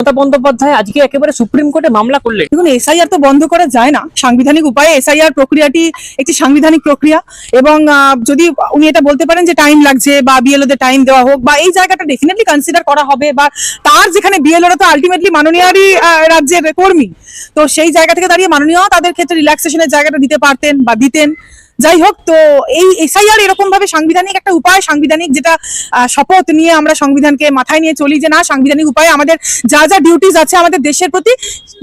মমতা বন্দ্যোপাধ্যায় আজকে একেবারে সুপ্রিম কোর্টে মামলা করলেন। দেখুন, এসআইআর তো বন্ধ করা যায় না। সাংবিধানিক উপায়ে এসআইআর প্রক্রিয়াটি একটি সাংবিধানিক প্রক্রিয়া এবং যদি উনি এটা বলতে পারেন যে টাইম লাগছে বা বিএলওদের টাইম দেওয়া হোক বা এই জায়গাটা ডেফিনেটলি কনসিডার করা হবে বা তার যেখানে বিএলওরা তো আলটিমেটলি মাননীয়ারই রাজ্যের কর্মী। তো সেই জায়গা থেকে দাঁড়িয়ে মাননীয় তাদের ক্ষেত্রে রিল্যাক্সেশনের জায়গাটা দিতে পারতেন বা দিতেন। যাই হোক তো এই এসআইআর এরকম ভাবে সাংবিধানিক একটা উপায়, সাংবিধানিক যেটা শপথ নিয়ে আমরা সংবিধানকে মাথায় নিয়ে চলি যে না, সাংবিধানিক উপায়ে আমাদের যা যা ডিউটিস আছে আমাদের দেশের প্রতি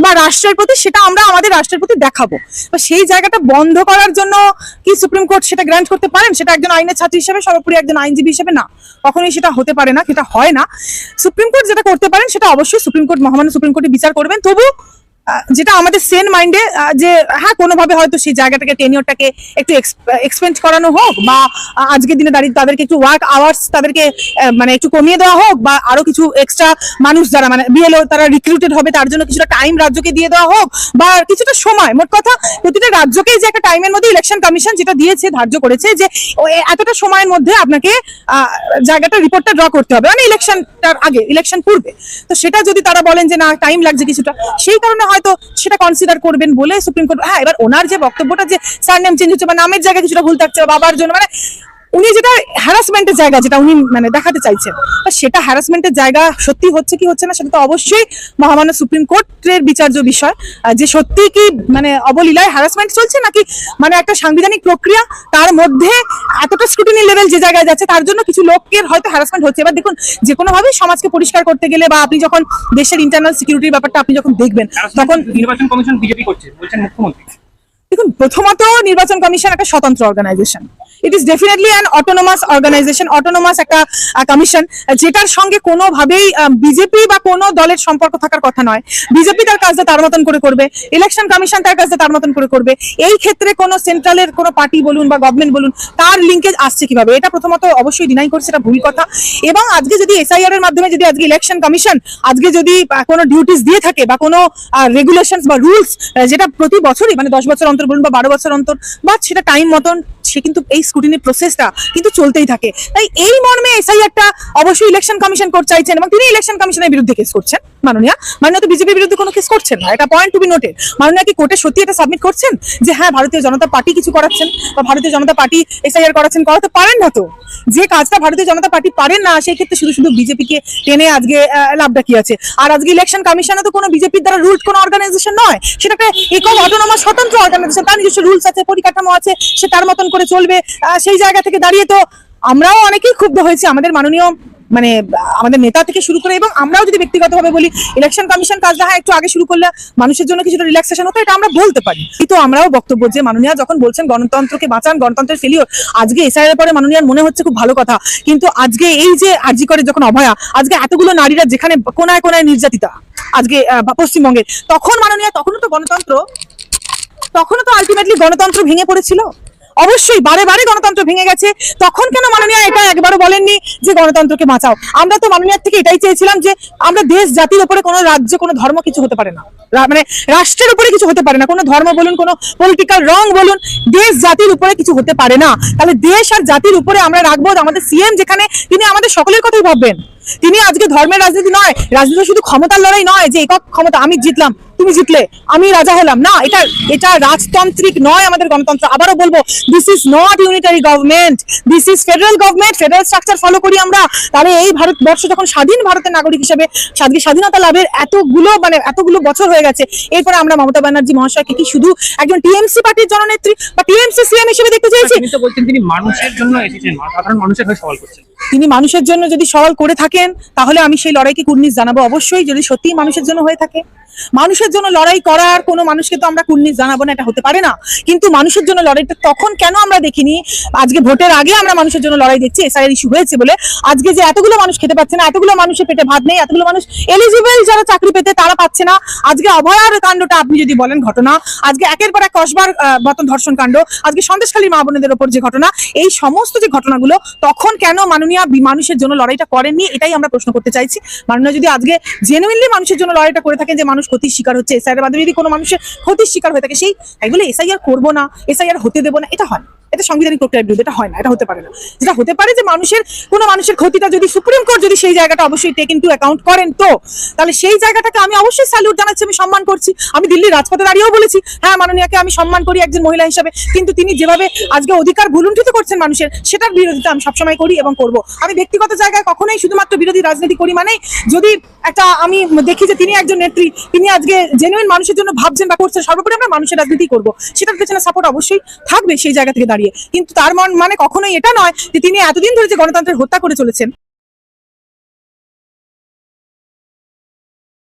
বা রাষ্ট্রের প্রতি, সেটা আমরা আমাদের রাষ্ট্রের প্রতি দেখাবো। তো সেই জায়গাটা বন্ধ করার জন্য কি সুপ্রিম কোর্ট সেটা গ্র্যান্ট করতে পারেন? সেটা একজন আইনের ছাত্র হিসেবে, সর্বোপরি একজন আইনজীবী হিসেবে না। কখনোই সেটা হতে পারে না, সেটা হয় না। সুপ্রিম কোর্ট যেটা করতে পারেন, সেটা অবশ্যই সুপ্রিম কোর্ট মহামান্য সুপ্রিম কোর্টে বিচার করবেন। তবু যেটা আমাদের সেন মাইন্ডে যে হ্যাঁ কোনোভাবে হয়তো সেই জায়গাটাকে টেনিওরটাকে একটু এক্সপেন্ড করানো হোক বা আজকের দিনে দাঁড়িয়ে তাদেরকে একটু ওয়ার্ক আওয়ার্স তাদেরকে মানে একটু কমিয়ে দেওয়া হোক বা আরও কিছু এক্সট্রা মানুষ যারা মানে বিএলও তারা রিক্রুটেড হবে, তার জন্য কিছুটা টাইম রাজ্যকে দিয়ে দেওয়া হোক বা কিছুটা সময়। মোট কথা, প্রতিটা রাজ্যকেই যে একটা টাইমের মধ্যে ইলেকশন কমিশন যেটা দিয়েছে, ধার্য করেছে যে এতটা সময়ের মধ্যে আপনাকে জায়গাটা রিপোর্টটা ড্র করতে হবে। মানে ইলেকশনটার আগে ইলেকশন পূর্বে। তো সেটা যদি তারা বলেন যে, না টাইম লাগছে কিছুটা, সেই কারণে হয়তো সেটা কনসিডার করবেন বলে সুপ্রিম কোর্ট হ্যাঁ এবার ওনার যে বক্তব্যটা যে স্যার নেম চেঞ্জ হচ্ছে বা নামের জায়গায় কিছুটা ভুল থাকছে বাবার জন্য মানে উনি যেটা হ্যারাসমেন্টের জায়গা যেটা উনি মানে দেখাতে চাইছেন সেটা হ্যারাসমেন্টের জায়গা সত্যি হচ্ছে কি হচ্ছে না সেটা তো অবশ্যই মহামান্য সুপ্রিম কোর্টের বিচার্য বিষয়। যে সত্যি কি মানে অবলীলায় হ্যারাসমেন্ট চলছে নাকি মানে একটা সাংবিধানিক প্রক্রিয়া তার মধ্যে এতটা স্ক্রুটিনি লেভেল যে জায়গায় যাচ্ছে তার জন্য কিছু লোকের হয়তো হ্যারাসমেন্ট হচ্ছে। এবার দেখুন যে কোনো ভাবে সমাজকে পরিষ্কার করতে গেলে বা আপনি যখন দেশের ইন্টারনাল সিকিউরিটির ব্যাপারটা আপনি যখন দেখবেন তখন নির্বাচন কমিশন বিজেপি করছে বলছেন মুখ্যমন্ত্রী। দেখুন প্রথমত নির্বাচন কমিশন একটা স্বতন্ত্র organisation it is definitely an autonomous organisation autonomous একটা কমিশন যেটার সঙ্গে কোনোভাবেই বিজেপি বা কোনো দলের সম্পর্ক থাকার কথা নয়। বিজেপি তার কাজটা তার মতন করে করবে ইলেকশন কমিশন তার কাজটা তার মতন করে করবে। এই ক্ষেত্রে কোনো সেন্ট্রালের কোনো পার্টি বলুন বা গভর্নমেন্ট বলুন, তার লিঙ্কেজ আসছে কীভাবে? এটা প্রথমত অবশ্যই ডিনাই করছে, এটা ভুল কথা। এবং আজকে যদি এসআইআর এর মাধ্যমে যদি আজকে ইলেকশন কমিশন আজকে যদি কোনো ডিউটিস দিয়ে থাকে বা কোনো রেগুলেশনস বা রুলস যেটা প্রতি বছরই মানে দশ বছর অন্তর বলুন বা বারো বছর অন্তর, বা সেটা টাইম মতন সে কিন্তু এই স্ক্রুটিনি প্রসেসটা কিন্তু চলতেই থাকে। তাই এই মর্মে এসআইআরটা অবশ্যই ইলেকশন কমিশন কোর্ট চাইছেন এবং তিনি ইলেকশন কমিশনের বিরুদ্ধে কেস করছেন। মাননীয়া, মাননীয় তো বিজেপির বিরুদ্ধে কোনো কেস করছেন না। এটা পয়েন্ট টু বি নোটেড মাননীয়া কি কোর্টে সত্যি এটা সাবমিট করছেন? যে হ্যাঁ ভারতীয় জনতা পার্টি কিছু করাচ্ছেন বা ভারতীয় জনতা পার্টি এসআইআর করাচ্ছেন, করাতে পারেন না তো। যে কাজটা ভারতীয় জনতা পার্টি পারেন না, সেই ক্ষেত্রে শুধু শুধু বিজেপিকে টেনে আজকে লাভটা কি আছে? আর আজকে ইলেকশন কমিশনে তো কোনো বিজেপির দ্বারা রুলড কোনো অর্গানাইজেশন নয়। সেটা একটা একক অটোনোমাস স্বতন্ত্র অর্গানাইজেশন তার নিজস্ব রুলস আছে, পরিকাঠামো আছে, সে তার মতন করে চলবে সেই জায়গা থেকে দাঁড়িয়ে তো আমরাও অনেকেই ক্ষুব্ধ হয়েছি আমাদের মাননীয় মানে আমাদের নেতা থেকে শুরু করে এবং আমরাও যদি ব্যক্তিগতভাবে বলি ইলেকশন কমিশন কাজটা হ্যাঁ একটু আগে শুরু করলে মানুষের জন্য কিছুটা রিল্যাক্সেশন হতো এটা আমরা বলতে পারি। কিন্তু আমরাও বক্তব্য যে মাননীয়া যখন বলছেন গণতন্ত্রকে বাঁচান গণতন্ত্রের ফেলিওর আজকে এসআইআর পরে মাননীয়ার মনে হচ্ছে খুব ভালো কথা কিন্তু আজকে এই যে আরজি করে যখন অভয়া আজকে এতগুলো নারীরা যেখানে কোনায় কোনায় নির্যাতিতা আজকে আহ, বা পশ্চিমবঙ্গে তখন মাননীয়া তখনও তো গণতন্ত্র তখনও তো আলটিমেটলি গণতন্ত্র ভেঙে পড়েছিল? অবশ্যই বারে বারে গণতন্ত্র ভেঙে গেছে। তখন কেন মাননীয় এটা একবারও বলেননি যে গণতন্ত্রকে বাঁচাও? আমরা তো মাননীয় থেকে এটাই চেয়েছিলাম যে আমরা দেশ, জাতির উপরে কোনো রাজ্য, কোনো ধর্ম কিছু হতে পারে না। মানে রাষ্ট্রের উপরে কিছু হতে পারে না। কোনো ধর্ম বলুন, কোনো পলিটিক্যাল রং বলুন, দেশ, জাতির উপরে কিছু হতে পারে না। তাহলে দেশ আর জাতির উপরে আমরা রাখব আমাদের সিএম যেখানে তিনি আমাদের সকলের কথাই ভাববেন। তিনি আজকে ধর্মের রাজনীতি নয় রাজনীতি শুধু ক্ষমতার লড়াই নয় যে একক ক্ষমতা আমি জিতলাম তুমি জিতলে আমি রাজা হলাম। না এটা এটা রাজতান্ত্রিক নয় আমাদের গণতন্ত্র। আবারও বলব this is not unitary government this is federal government federal structure follow করি আমরা। তাহলে এই ভারতবর্ষ যখন স্বাধীন ভারতের নাগরিক হিসেবে স্বাধীনতা লাভের এতগুলো মানে এতগুলো বছর হয়ে গেছে এরপরে আমরা মমতা ব্যানার্জি মহাশয়কে কি শুধু একজন টিএমসি পার্টির জননেত্রী বা টিএমসি সিএম হিসেবে দেখতে চাইছি? তিনি মানুষের জন্য এসেছেন সাধারণ মানুষের হয়ে সওয়াল করছেন। তিনি মানুষের জন্য যদি সওয়াল করে থাকেন তাহলে আমি সেই লড়াইকে কুর্নিশ জানাব। অবশ্যই যদি সত্যি মানুষের জন্য হয়ে থাকে। মানুষের জন্য লড়াই করার কোনো মানুষকে তো আমরা কুর্নিশ জানাব না, এটা হতে পারে না। কিন্তু মানুষের জন্য লড়াইটা তখন কেন আমরা দেখিনি? আজকে ভোটের আগে আমরা মানুষের জন্য লড়াই দেখছি, এসআইআর ইস্যু হয়েছে বলে। আজকে যে এতগুলো মানুষ খেতে পাচ্ছে না, এতগুলো মানুষের পেটে ভাত নেই, এতগুলো মানুষ এলিজিবল যারা চাকরি পেতে তারা পাচ্ছে না। আজকে অভয়ার কাণ্ডটা আপনি যদি বলেন ঘটনা, আজকে একের পর এক কসবার মতন ধর্ষণ কাণ্ড, আজকে সন্দেশখালী মা বোনেদের ওপর যে ঘটনা, এই সমস্ত যে ঘটনাগুলো তখন কেন মাননীয় মানুষের জন্য লড়াইটা করেননি, এটাই আমরা প্রশ্ন করতে চাইছি। মাননীয় যদি আজকে জেনুইনলি মানুষের জন্য লড়াইটা করে থাকেন যে মানুষ ক্ষতির শিকার হচ্ছে এসআইআর মাধ্যমে যদি কোনো মানুষের ক্ষতির শিকার হয়ে থাকে, সেই তাই বলে এসআইআর করব না এসআইআর হতে দেবো না, এটা হয়। এটা সাংবিধানিক প্রক্রিয়ার বিরুদ্ধে এটা হয় না, এটা হতে পারে না। যেটা হতে পারে যে মানুষের, কোনো মানুষের ক্ষতিটা যদি সুপ্রিম কোর্ট যদি সেই জায়গাটা অবশ্যই টেক ইনটু অ্যাকাউন্ট করেন তো, তাহলে সেই জায়গাটাকে আমি অবশ্যই স্যালিউট জানাচ্ছি, আমি সম্মান করছি। আমি দিল্লির রাজপথে দাঁড়িয়েও বলেছি হ্যাঁ মাননীয়াকে আমি সম্মান করি একজন মহিলা হিসাবে, কিন্তু তিনি যেভাবে আজকে অধিকার ভুলুণ্ঠিত করছেন মানুষের, সেটার বিরোধিতা আমি সবসময় করি এবং করব। আমি ব্যক্তিগত জায়গায় কখনোই শুধুমাত্র বিরোধী রাজনীতি করি মানে যদি একটা আমি দেখি যে তিনি একজন নেত্রী, তিনি আজকে জেনুইন মানুষের জন্য ভাবছেন বা করছেন, সর্বোপরি আমরা মানুষের রাজনীতি করব। সেটার পেছনে সাপোর্ট অবশ্যই থাকবে সেই জায়গা থেকে দাঁড়িয়ে। কিন্তু তার মন মানে কখনোই এটা নয় যে তিনি এতদিন ধরে যে গণতন্ত্রের হত্যা করে চলেছেন।